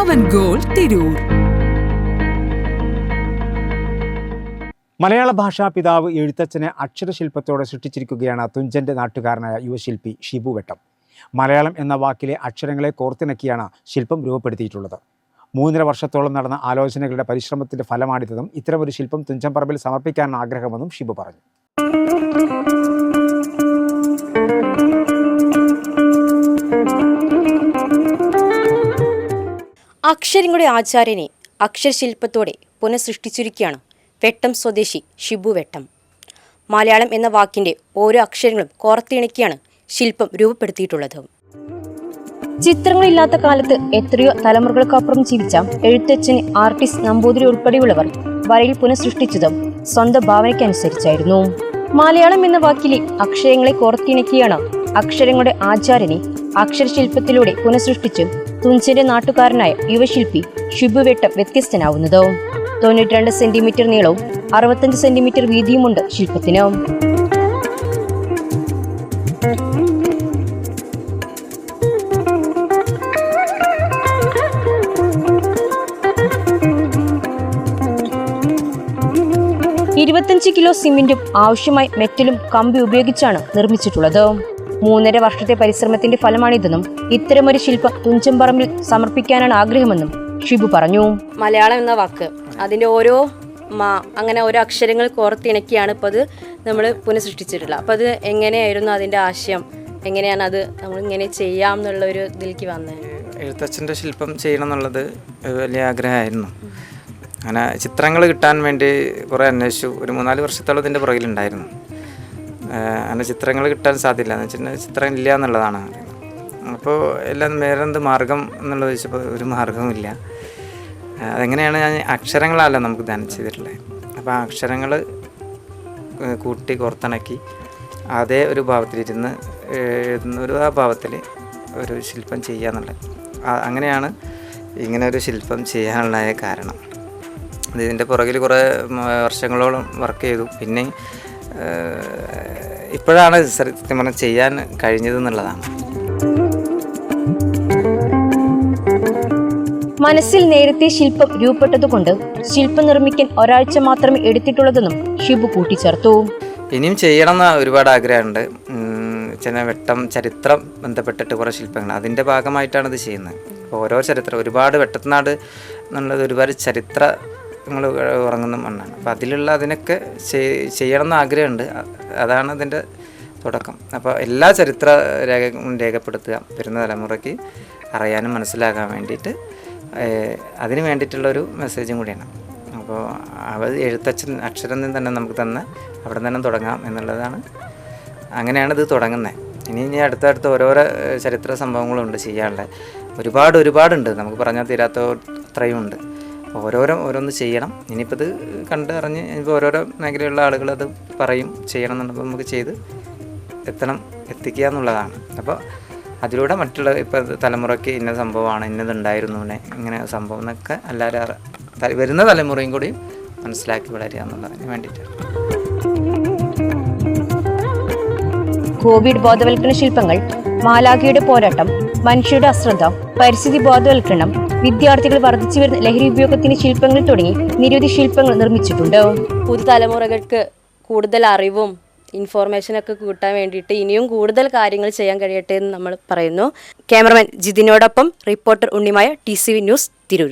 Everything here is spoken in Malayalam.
പവൻ ഗോൾ തിരൂർ. മലയാള ഭാഷാ പിതാവ് എഴുത്തച്ഛനെ അക്ഷരശില്പത്തോടെ സൃഷ്ടിച്ചിരിക്കുകയാണ് തുഞ്ചന്റെ നാട്ടുകാരനായ യുവശില്പി ഷിബു വെട്ടം. മലയാളം എന്ന വാക്കിലെ അക്ഷരങ്ങളെ കോർത്തിണക്കിയാണ് ശില്പം രൂപപ്പെടുത്തിയിട്ടുള്ളത്. മൂന്നര വർഷത്തോളം നടന്ന ആലോചനകളുടെ പരിശ്രമത്തിന്റെ ഫലമാണിതെന്നും ഇത്തരമൊരു ശില്പം തുഞ്ചൻപറമ്പിൽ സമർപ്പിക്കാൻ ആഗ്രഹമെന്നും ഷിബു പറഞ്ഞു. അക്ഷരങ്ങളുടെ ആചാര്യനെ അക്ഷരശില്പത്തോടെ പുനഃസൃഷ്ടിച്ചിരിക്കുകയാണ് വെട്ടം സ്വദേശി ഷിബു വെട്ടം. മലയാളം എന്ന വാക്കിന്റെ ഓരോ അക്ഷരങ്ങളും കോർത്തിണക്കിയാണ് ശില്പം രൂപപ്പെടുത്തിയിട്ടുള്ളത്. ചിത്രങ്ങളില്ലാത്ത കാലത്ത് എത്രയോ തലമുറകൾക്കപ്പുറം ജീവിച്ച എഴുത്തച്ഛൻ ആർട്ടിസ്റ്റ് നമ്പൂതിരി ഉൾപ്പെടെയുള്ളവർ വരയിൽ പുനഃസൃഷ്ടിച്ചതും സ്വന്തം ഭാവനയ്ക്കനുസരിച്ചായിരുന്നു. മലയാളം എന്ന വാക്കിലെ അക്ഷരങ്ങളെ കോർത്തിണക്കിയാണ് അക്ഷരങ്ങളുടെ ആചാരനെ അക്ഷരശില്പത്തിലൂടെ പുനഃസൃഷ്ടിച്ച് തുഞ്ചന്റെ നാട്ടുകാരനായ യുവശില്പി ഷിബുവെട്ടം വ്യത്യസ്തനാവുന്നത്. തൊണ്ണൂറ്റിരണ്ട് സെന്റിമീറ്റർ നീളവും അറുപത്തഞ്ച് സെന്റിമീറ്റർ വീതിയുമുണ്ട് ശില്പത്തിന്. ഇരുപത്തഞ്ച് കിലോ സിമെന്റും ആവശ്യമായി മെറ്റലും കമ്പി ഉപയോഗിച്ചാണ് നിർമ്മിച്ചിട്ടുള്ളത്. മൂന്നര വർഷത്തെ പരിശ്രമത്തിന്റെ ഫലമാണിതെന്നും ഇത്തരമൊരു ശില്പം തുഞ്ചമ്പറമ്പിൽ സമർപ്പിക്കാനാണ് ആഗ്രഹമെന്നും ഷിബു പറഞ്ഞു. മലയാളം എന്ന വാക്ക്. അതിന്റെ ഓരോ മാ അങ്ങനെ ഓരോ അക്ഷരങ്ങൾ കോർത്തിണക്കിയാണ് ഇപ്പോൾ അത് നമ്മൾ പുനഃസൃഷ്ടിച്ചിട്ടുള്ളത്. അപ്പോൾ അത് എങ്ങനെയായിരുന്നു അതിന്റെ ആശയം? എങ്ങനെയാണ് അത് നമ്മൾ ഇങ്ങനെ ചെയ്യാം എന്നുള്ള ഒരു ഇതിലേക്ക് വന്നത് എഴുത്തച്ഛന്റെ ശില്പം ചെയ്യണം എന്നുള്ളത് വലിയ ആഗ്രഹമായിരുന്നു. അങ്ങനെ ചിത്രങ്ങൾ കിട്ടാൻ വേണ്ടി കുറേ അന്വേഷിച്ചു. ഒരു മൂന്നാൽ വർഷത്തോളം ഇതിന്റെ പുറകിലുണ്ടായിരുന്നു. അങ്ങനെ ചിത്രങ്ങൾ കിട്ടാൻ സാധ്യല്ല. എന്ന് വെച്ചിട്ടുണ്ടെങ്കിൽ ചിത്രം ഇല്ല എന്നുള്ളതാണ്. അപ്പോൾ എല്ലാം വേറെ എന്ത് മാർഗം എന്നുള്ളത് ചോദിച്ചപ്പോൾ ഒരു മാർഗവുമില്ല. അതെങ്ങനെയാണ് ഞാൻ അക്ഷരങ്ങളല്ല നമുക്ക് ധ്യാനം ചെയ്തിട്ടുള്ളത്. അപ്പോൾ ആ അക്ഷരങ്ങൾ കൂട്ടി കോർത്തിണക്കി അതേ ഒരു ഭാവത്തിലിരുന്ന് എഴുതുന്ന ഒരു ആ ഭാവത്തിൽ ഒരു ശില്പം ചെയ്യാന്നുള്ളത് എന്നുള്ളത്. അങ്ങനെയാണ് ഇങ്ങനെ ഒരു ശില്പം ചെയ്യാനുള്ളതായ കാരണം. ഇതിന്റെ പുറകിൽ കുറേ വർഷങ്ങളോളം വർക്ക് ചെയ്തു. പിന്നെ ഇപ്പോഴാണ് സത്യം പറഞ്ഞാൽ ചെയ്യാൻ കഴിഞ്ഞതെന്നുള്ളതാണ് മനസ്സിൽ നേരത്തെ ശില്പം രൂപപ്പെട്ടതുകൊണ്ട് ശില്പം നിർമ്മിക്കാൻ ഒരാഴ്ച മാത്രമേ എടുത്തിട്ടുള്ളതെന്നും ഷിബു കൂട്ടിച്ചേർത്തു. ഇനിയും ചെയ്യണം എന്ന് ഒരുപാട് ആഗ്രഹമുണ്ട്. ചില വെട്ടം ചരിത്രം ബന്ധപ്പെട്ടിട്ട് കുറേ ശില്പങ്ങൾ. അതിന്റെ ഭാഗമായിട്ടാണ് ഇത് ചെയ്യുന്നത്. ഓരോ ചരിത്രം ഒരുപാട് വെട്ടത്തിനാട് എന്നുള്ളത് ഒരുപാട് ചരിത്രങ്ങൾ ഉറങ്ങുന്ന മണ്ണാണ്. അപ്പോൾ അതിലുള്ള അതിനൊക്കെ ചെയ്- ചെയ്യണം എന്ന് ആഗ്രഹമുണ്ട് അതാണ് അതിന്റെ തുടക്കം. അപ്പോൾ എല്ലാ ചരിത്ര രേഖ രേഖപ്പെടുത്തുക വരുന്ന തലമുറയ്ക്ക് അറിയാനും മനസ്സിലാക്കാൻ വേണ്ടിയിട്ട് അതിന് വേണ്ടിയിട്ടുള്ളൊരു മെസ്സേജും കൂടിയാണ്. അപ്പോൾ അവർ എഴുത്തച്ഛൻ അക്ഷരം തന്നെ നമുക്ക് തന്ന് അവിടെ തന്നെ തുടങ്ങാം എന്നുള്ളതാണ്. അങ്ങനെയാണ് ഇത് തുടങ്ങുന്നത്. ഇനി ഇനി അടുത്തടുത്ത് ഓരോരോ ചരിത്ര സംഭവങ്ങളുണ്ട് ചെയ്യാനുള്ള. ഒരുപാട് ഒരുപാടുണ്ട്. നമുക്ക് പറഞ്ഞാൽ തീരാത്ത അത്രയും ഉണ്ട് ഓരോരോ ഓരോന്ന് ചെയ്യണം. ഇനിയിപ്പോൾ ഇത് കണ്ട് അറിഞ്ഞ് ഇനിയിപ്പോൾ ഓരോരോ മേഖലയുള്ള ആളുകൾ അത് പറയും ചെയ്യണം എന്നുള്ളപ്പോൾ നമുക്ക് ചെയ്ത് എത്തണം എത്തിക്കുക എന്നുള്ളതാണ്. അപ്പോൾ അതിലൂടെ മറ്റുള്ള ഇപ്പോൾ തലമുറയ്ക്ക് ഇന്ന സംഭവമാണ് ഇന്നതുണ്ടായിരുന്നു ഇങ്ങനെ സംഭവം എന്നൊക്കെ എല്ലാവരും വരുന്ന തലമുറയും കൂടി മനസ്സിലാക്കി വളരുക എന്നുള്ളതിന് വേണ്ടിയിട്ടാണ് കോവിഡ് ബോധവൽക്കരണ ശില്പങ്ങൾ മാലാഖിയുടെ പോരാട്ടം മനുഷ്യരുടെ അശ്രദ്ധ പരിസ്ഥിതി ബോധവൽക്കരണം വിദ്യാർത്ഥികൾ വർദ്ധിച്ചു വരുന്ന ലഹരി ഉപയോഗത്തിന് ശില്പങ്ങൾ തുടങ്ങി നിരവധി ശില്പങ്ങൾ നിർമ്മിച്ചിട്ടുണ്ട്. പുതുതലമുറകൾക്ക് കൂടുതൽ അറിവും ഇൻഫോർമേഷനൊക്കെ കൂട്ടാൻ വേണ്ടിയിട്ട് ഇനിയും കൂടുതൽ കാര്യങ്ങൾ ചെയ്യാൻ കഴിയട്ടെ എന്ന് നമ്മൾ പറയുന്നു. Cameraman ജിതിനോടൊപ്പം reporter Unnimaya T News Tirur.